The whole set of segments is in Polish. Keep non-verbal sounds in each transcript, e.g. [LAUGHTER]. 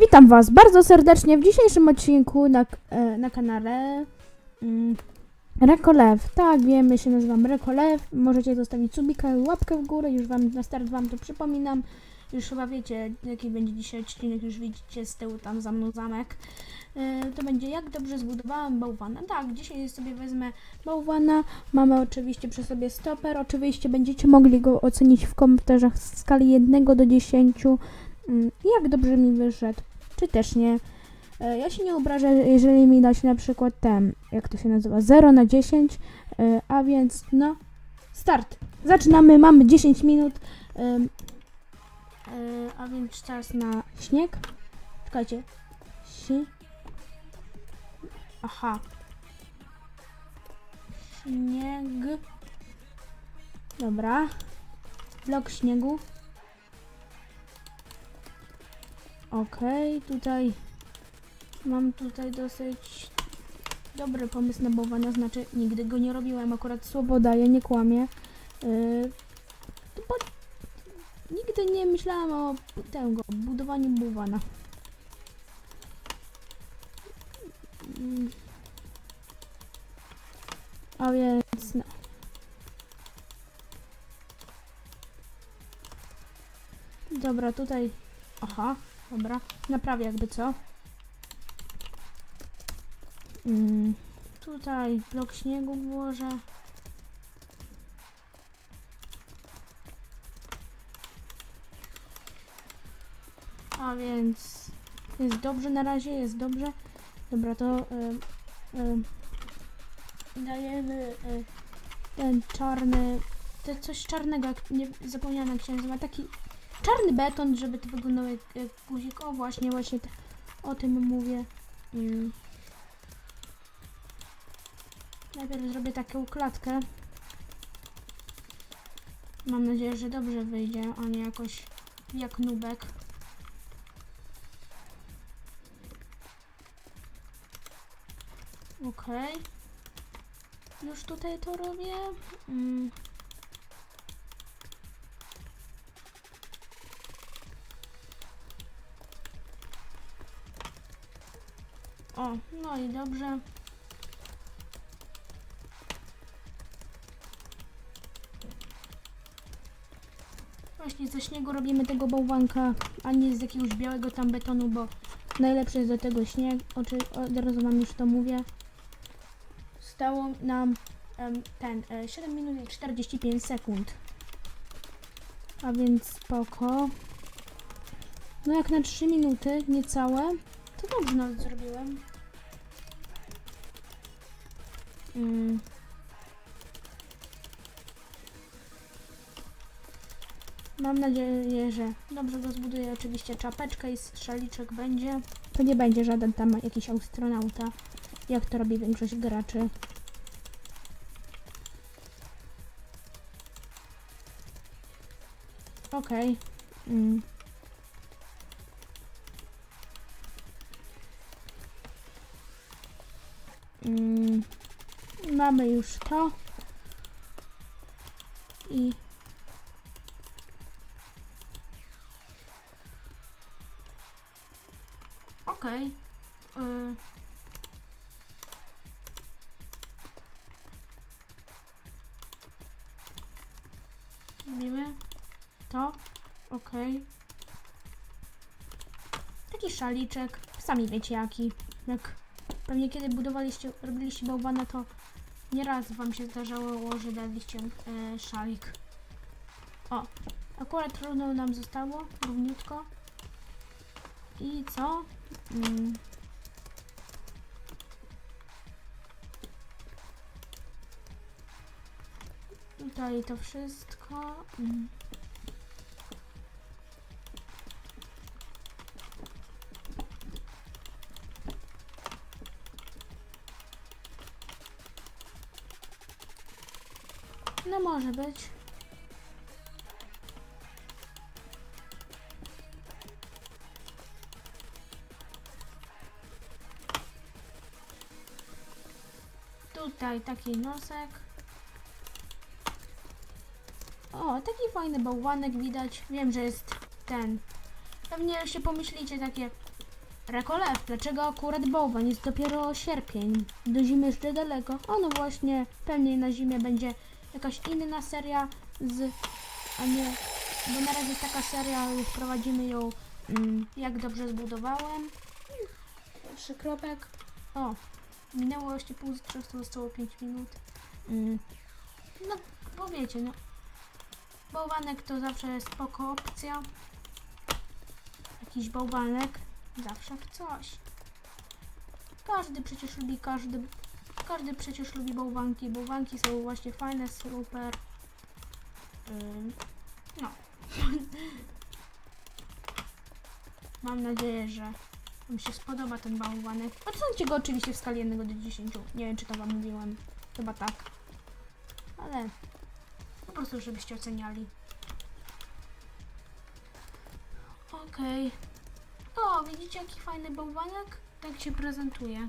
Witam Was bardzo serdecznie w dzisiejszym odcinku na, e, na kanale mm, Rekolew. Tak, wiemy, się nazywam Rekolew. Możecie zostawić subika łapkę w górę. Już Wam na start Wam to przypominam. Już chyba wiecie, jaki będzie dzisiaj odcinek. Już widzicie z tyłu tam za mną zamek. E, to będzie jak dobrze zbudowałem bałwana. Tak, dzisiaj sobie wezmę bałwana. Mamy oczywiście przy sobie stoper. Oczywiście będziecie mogli go ocenić w komentarzach w skali 1 do 10. Mm, jak dobrze mi wyszedł, czy też nie. E, Ja się nie obrażę, jeżeli mi dać na przykład ten, jak to się nazywa, 0 na 10, e, a więc no, start. Zaczynamy, mamy 10 minut, e, a więc czas na śnieg. Czekajcie. Si. Aha. Śnieg. Dobra. Blok śniegu. Okej, tutaj mam tutaj dosyć dobry pomysł na bałwana, znaczy nigdy go nie robiłem, akurat słowo daję, nie kłamię. Yy, nigdy nie myślałam o tego, budowaniu bałwana. Mm. A więc no. Dobra, tutaj... Aha, Dobra, naprawię jakby co. Mm, tutaj blok śniegu włożę. A więc jest dobrze na razie, jest dobrze. Dobra, to y, y, dajemy y, ten czarny, to coś czarnego, jak nie zapomniałam jak się nazywa, taki czarny beton, żeby to wyglądało jak, jak guzik. O właśnie, właśnie te, o tym mówię. Mm. Najpierw zrobię taką klatkę. Mam nadzieję, że dobrze wyjdzie, a nie jakoś jak nubek. Okej. Już tutaj to robię. Mm. O, no i dobrze. Właśnie ze śniegu robimy tego bałwanka, a nie z jakiegoś białego tam betonu, bo najlepszy jest do tego śnieg. Oczy, od razu wam już to mówię. Stało nam em, ten e, 7 minut i 45 sekund. A więc spoko. No jak na 3 minuty, niecałe, dobrze nawet zrobiłem. Mm. Mam nadzieję, że dobrze go zbuduję. Oczywiście czapeczkę i strzeliczek będzie. To nie będzie żaden tam jakiś astronauta, jak to robi większość graczy. Okej. Mm. Mm, mamy już to. I okej. Y, Robimy to. Okej. Taki szaliczek. Sami wiecie jaki. Jak Pewnie kiedy budowaliście, robiliście bałwana, to nieraz wam się zdarzało, że daliście e, szalik. O, akurat równo nam zostało, równiutko. I co? Mm. Tutaj to wszystko. Mm. No może być. Tutaj taki nosek. O, taki fajny bałwanek widać. Wiem, że jest ten. Pewnie się pomyślicie takie, Rekolew, dlaczego akurat bałwan? Jest dopiero sierpień. Do zimy jeszcze daleko. O no właśnie, pewnie na zimie będzie jakaś inna seria z... A nie... Bo na razie jest taka seria, już prowadzimy ją mm, jak dobrze zbudowałem. Trzy kropek. O, minęło jeszcze pół z trzech, to zostało 5 minut. Mm. No, bo wiecie, no. Bałwanek to zawsze jest spoko opcja. Jakiś bałwanek zawsze w coś. Każdy przecież lubi każdy. Każdy przecież lubi bałwanki. Bałwanki są właśnie fajne, super. Ym, no. [LAUGHS] Mam nadzieję, że Wam się spodoba ten bałwanek. Ocencie go oczywiście w skali 1 do 10. Nie wiem, czy to Wam mówiłam. Chyba tak. Ale po prostu, żebyście oceniali. Okej. O, widzicie jaki fajny bałwanek? Tak się prezentuje.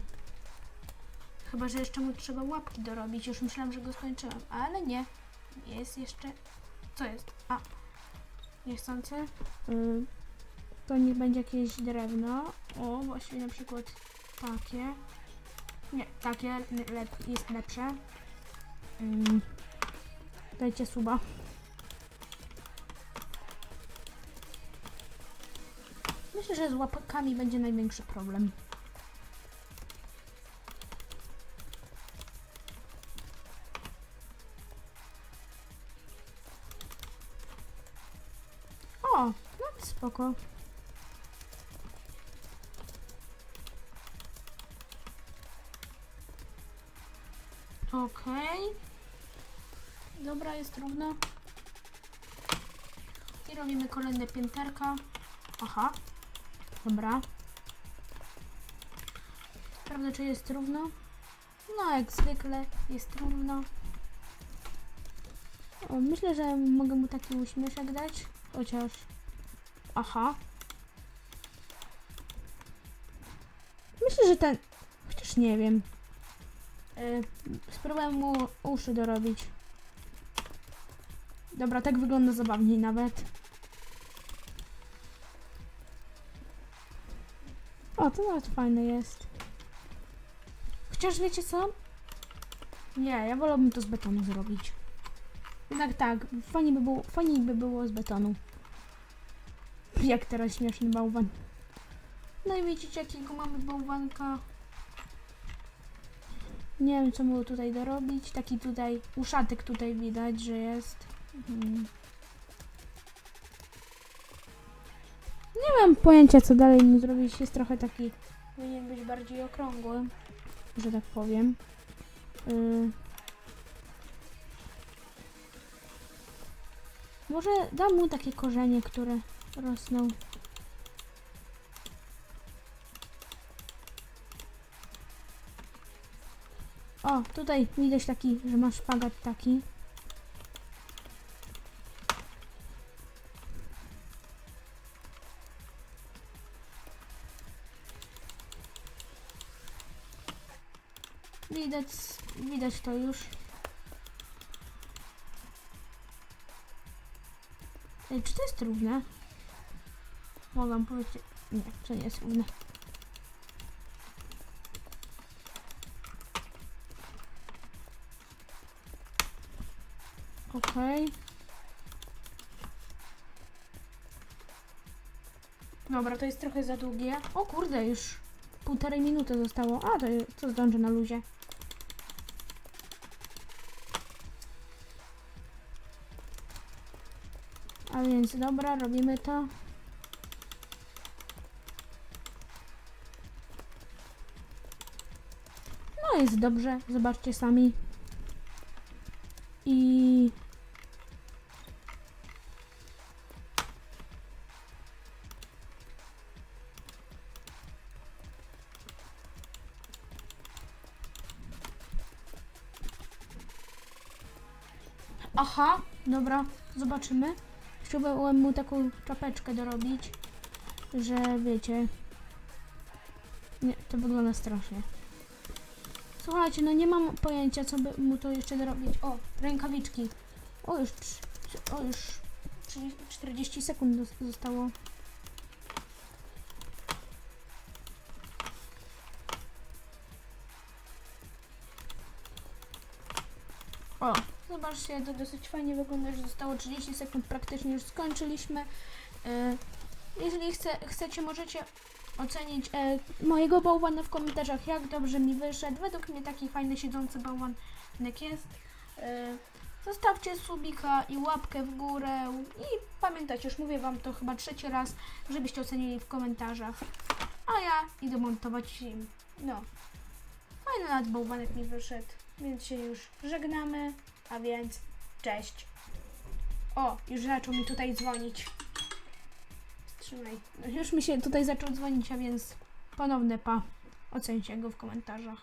Chyba, że jeszcze mu trzeba łapki dorobić. Już myślałam, że go skończyłam, ale nie. Jest jeszcze... Co jest? A. Niechcące. Y, to niech będzie jakieś drewno. O, właśnie na przykład takie. Nie, takie lep jest lepsze. Ym, dajcie suba. Myślę, że z łapkami będzie największy problem. Spoko. Okej. Dobra, jest równo. I robimy kolejne pięterka. Aha. Dobra. Sprawdzę, czy jest równo. No, jak zwykle jest równo. O, myślę, że mogę mu taki uśmieszek dać. Chociaż... Aha. Myślę, że ten... Chociaż nie wiem. Yy, spróbuję mu uszy dorobić. Dobra, tak wygląda zabawniej nawet. O, to nawet fajne jest. Chociaż wiecie co? Nie, ja wolałbym to z betonu zrobić. Jednak tak, fajnie by było, fajniej by było z betonu. Jak teraz śmieszny bałwan. No i widzicie jakiego mamy bałwanka. Nie wiem co mu tutaj dorobić. Taki tutaj uszatek tutaj widać, że jest. Mhm. Nie mam pojęcia co dalej mu zrobić. Jest trochę taki. Powinien być bardziej okrągły. Że tak powiem. Yy. Może dam mu takie korzenie, które rosną. O, tutaj widać taki, że ma szpagat taki. Widać, widać to już. Ej, czy to jest równe? Mogę powiedzieć. Nie, to nie jest równe. Okej. Dobra, to jest trochę za długie. O kurde, już półtorej minuty zostało. A, to, to zdążę na luzie. A więc dobra, robimy to. Jest dobrze, zobaczcie sami. I Aha, dobra, zobaczymy. Chciałbym mu taką czapeczkę dorobić, że wiecie. Nie, to wygląda strasznie. Słuchajcie, no nie mam pojęcia, co by mu to jeszcze zrobić. O, rękawiczki. O, już, o, już 40 sekund zostało. O, zobaczcie, to dosyć fajnie wygląda, że zostało 30 sekund, praktycznie już skończyliśmy. Y, jeżeli chce, chcecie, możecie ocenić e, mojego bałwana w komentarzach, jak dobrze mi wyszedł. Według mnie taki fajny siedzący bałwanek jest. E, Zostawcie subika i łapkę w górę i pamiętajcie, już mówię wam to chyba trzeci raz, żebyście ocenili w komentarzach. A ja idę montować film. No. Fajny nawet bałwanek mi wyszedł, więc się już żegnamy, a więc cześć. O, już zaczął mi tutaj dzwonić. Trzymaj. Już mi się tutaj zaczął dzwonić, a więc ponowne pa. Ocencie go w komentarzach.